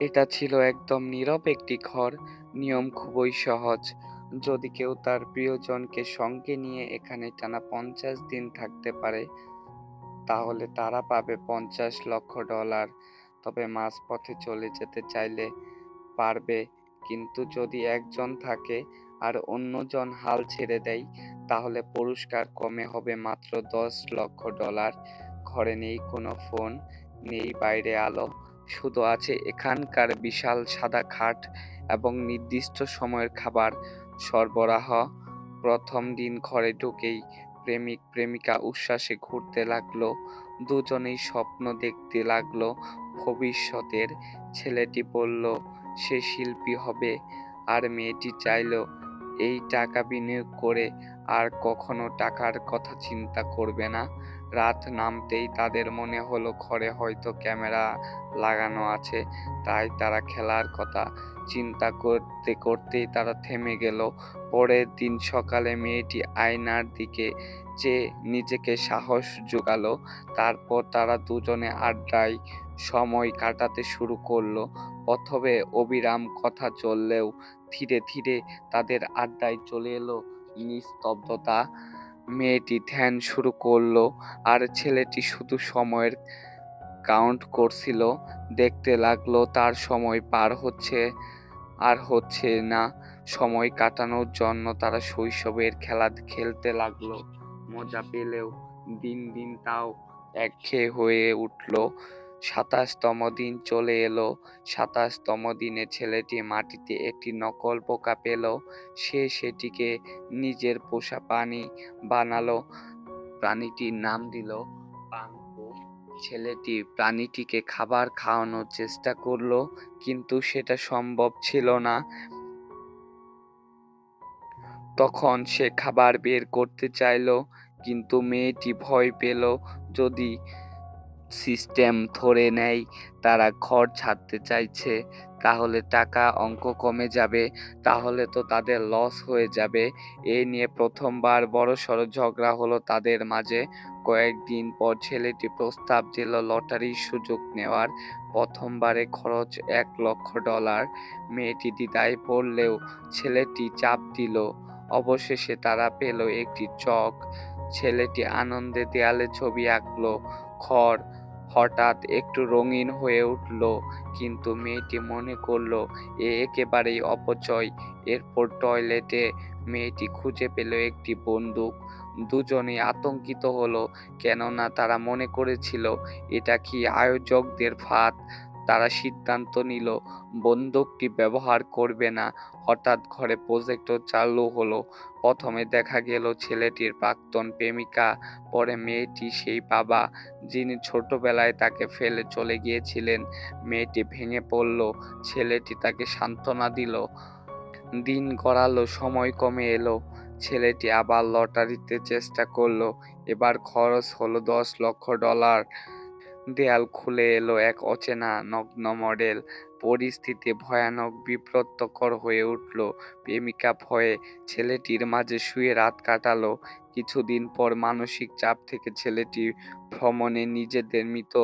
এটা ছিল একদম নীরব একটি ঘর। নিয়ম খুবই সহজ। যদি কেউ তার প্রিয়জনকে সঙ্গে নিয়ে এখানে টানা ৫০ দিন থাকতে পারে, তাহলে তারা পাবে ৫০ লক্ষ ডলার। তবে মাঝপথে চলে যেতে চাইলে পারবে। কিন্তু যদি একজন থাকে আর অন্যজন হাল ছেড়ে দেয়, তাহলে পুরস্কার কমে হবে মাত্র ১০ লক্ষ ডলার। ঘরে নেই কোনো ফোন, নেই বাইরে আলো, শুধু আছে এখানকার বিশাল সাদা খাট এবং নির্দিষ্ট সময়ের খাবার সরবরাহ। প্রথম দিন ঘরে ঢুকেই প্রেমিক প্রেমিকা উচ্ছ্বাসে ঘুরতে লাগল। দুজনেই স্বপ্ন দেখতে লাগল, ভবিষ্যতের। ছেলেটি বলল, সে শিল্পী হবে আর মেয়েটি চাইল এই টাকা বিনিয়োগ করে আর কখনো টাকার কথা চিন্তা করবে না। রাত নামতেই তাদের মনে হলো ঘরে হয়তো ক্যামেরা লাগানো আছে, তাই তারা খেলার কথা চিন্তা করতে করতেই তারা থেমে গেল। পরের দিন সকালে মেয়েটি আয়নার দিকে চেয়ে নিজেকে সাহস জোগালো। তারপর তারা দুজনে আড্ডায় সময় কাটাতে শুরু করল। প্রথমে অবিরাম কথা চললেও ধীরে ধীরে তাদের আড্ডায় চলে এলো নিস্তব্ধতা। মেয়েটি ধ্যান শুরু করল আর ছেলেটি শুধু সময়ের কাউন্ট করছিল। দেখতে লাগল তার সময় পার হচ্ছে আর হচ্ছে না। সময় কাটানোর জন্য তারা শৈশবের খেলা খেলতে লাগল। মজা পেলেও দিন দিন তাও একঘেয়ে হয়ে উঠল। সাতাশতম দিন চলে এলো। সাতাশতম দিনে ছেলেটি মাটিতে একটি নকল পোকা পেল। সে সেটিকে নিজের পোষা প্রাণী বানালো। প্রাণীটির নাম দিল পাঙ্কু। ছেলেটি প্রাণীটিকে খাবার খাওয়ানোর চেষ্টা করল, কিন্তু সেটা সম্ভব ছিল না। তখন সে খাবার বের করতে চাইল, কিন্তু মেয়েটি ভয় পেল যদি সিস্টেম ধরে নেয় তারা ঘর ছাড়তে চাইছে, তাহলে টাকা অঙ্ক কমে যাবে, তাহলে তো তাদের লস হয়ে যাবে। এই নিয়ে প্রথমবার বড় বড়সড় ঝগড়া হলো তাদের মাঝে। কয়েকদিন পর ছেলেটি প্রস্তাব দিল লটারির সুযোগ নেওয়ার। প্রথমবারে খরচ এক লক্ষ ডলার। মেয়েটি দ্বিধায় পড়লেও ছেলেটি চাপ দিল। অবশেষে তারা পেল একটি চক। ছেলেটি আনন্দে দেয়ালে ছবি আঁকলো। ঘর হঠাৎ একটু রঙিন হয়ে উঠল, কিন্তু মেয়েটি মনে করল এ একেবারেই অপচয়। এরপর টয়লেটে মেয়েটি খুঁজে পেল একটি বন্দুক। দুজনেই আতঙ্কিত হলো, কেননা তারা মনে করেছিল এটা কি আয়োজকদের ফাঁদ। তারা সিদ্ধান্ত নিল বন্দুকটি ব্যবহার করবে না। হঠাৎ ঘরে প্রজেক্টর চালু হলো। প্রথমে দেখা গেল ছেলেটির প্রাক্তন প্রেমিকা, পরে মেয়েটি সেই বাবা যিনি ছোটবেলায় তাকে ফেলে চলে গিয়েছিলেন। মেয়েটি ভেঙে পড়ল, ছেলেটি তাকে সান্ত্বনা দিল। দিন গড়ালো, সময় কমে এলো। ছেলেটি আবার লটারিতে চেষ্টা করল। এবার খরচ হলো দশ লক্ষ ডলার। দেয়াল খুলে এলো এক অচেনা নগ্ন মডেল। পরিস্থিতি ভয়ানক বিব্রতকর হয়ে উঠল। প্রেমিকা ভয়ে ছেলেটির মাঝে শুয়ে রাত কাটালো। কিছুদিন পর মানসিক চাপ থেকে ছেলেটি ভ্রমণে নিজেদের মৃত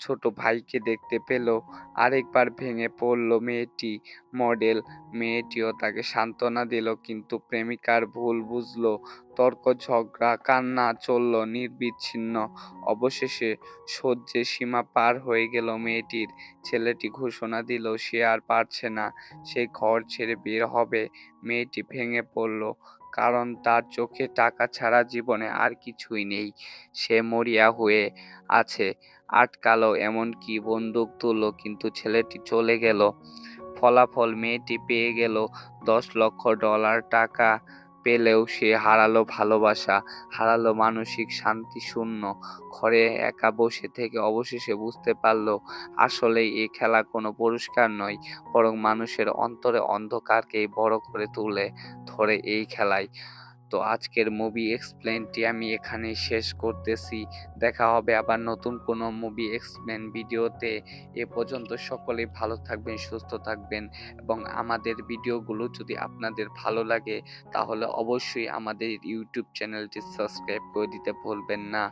ছোট ভাইকে দেখতে পেল। আরেকবার ভেঙে পড়ল মেয়েটি। মডেল মেয়েটিও তাকে সান্ত্বনা দিল, কিন্তু প্রেমিকার ভুল বুঝলো। তর্ক ঝগড়া কান্না চলল নির্বিচ্ছিন্ন। অবশেষে সহ্যের সীমা পার হয়ে গেল মেয়েটির। ছেলেটি ঘোষণা দিল সে আর পারছে না, সে ঘর ছেড়ে বের হবে। মেয়েটি ভেঙে পড়ল, কারণ তার চোখে টাকা ছাড়া জীবনে আর কিছুই নেই। সে মরিয়া হয়ে আছে, আটকালো, এমনকি বন্দুক তুলল, কিন্তু ছেলেটি চলে গেল। ফলাফল মেয়েটি পেয়ে গেল দশ লক্ষ ডলার। টাকা পেলেও সে হারালো ভালোবাসা, হারালো মানসিক শান্তি। শূন্য ঘরে একা বসে থেকে অবশেষে বুঝতে পারল আসলে এ খেলা কোনো পুরস্কার নয়, বরং মানুষের অন্তরে অন্ধকারকেই বড় করে তুলে ধরে এই খেলায়। তো আজকের মুভি এক্সপ্লেনটি আমি এখানে শেষ করতেছি। দেখা হবে আবার নতুন কোনো মুভি এক্সপ্লেন ভিডিওতে। এ পর্যন্ত সকলেই ভালো থাকবেন, সুস্থ থাকবেন এবং আমাদের ভিডিওগুলো যদি আপনাদের ভালো লাগে তাহলে অবশ্যই আমাদের ইউটিউব চ্যানেলটি সাবস্ক্রাইব করে দিতে ভুলবেন না।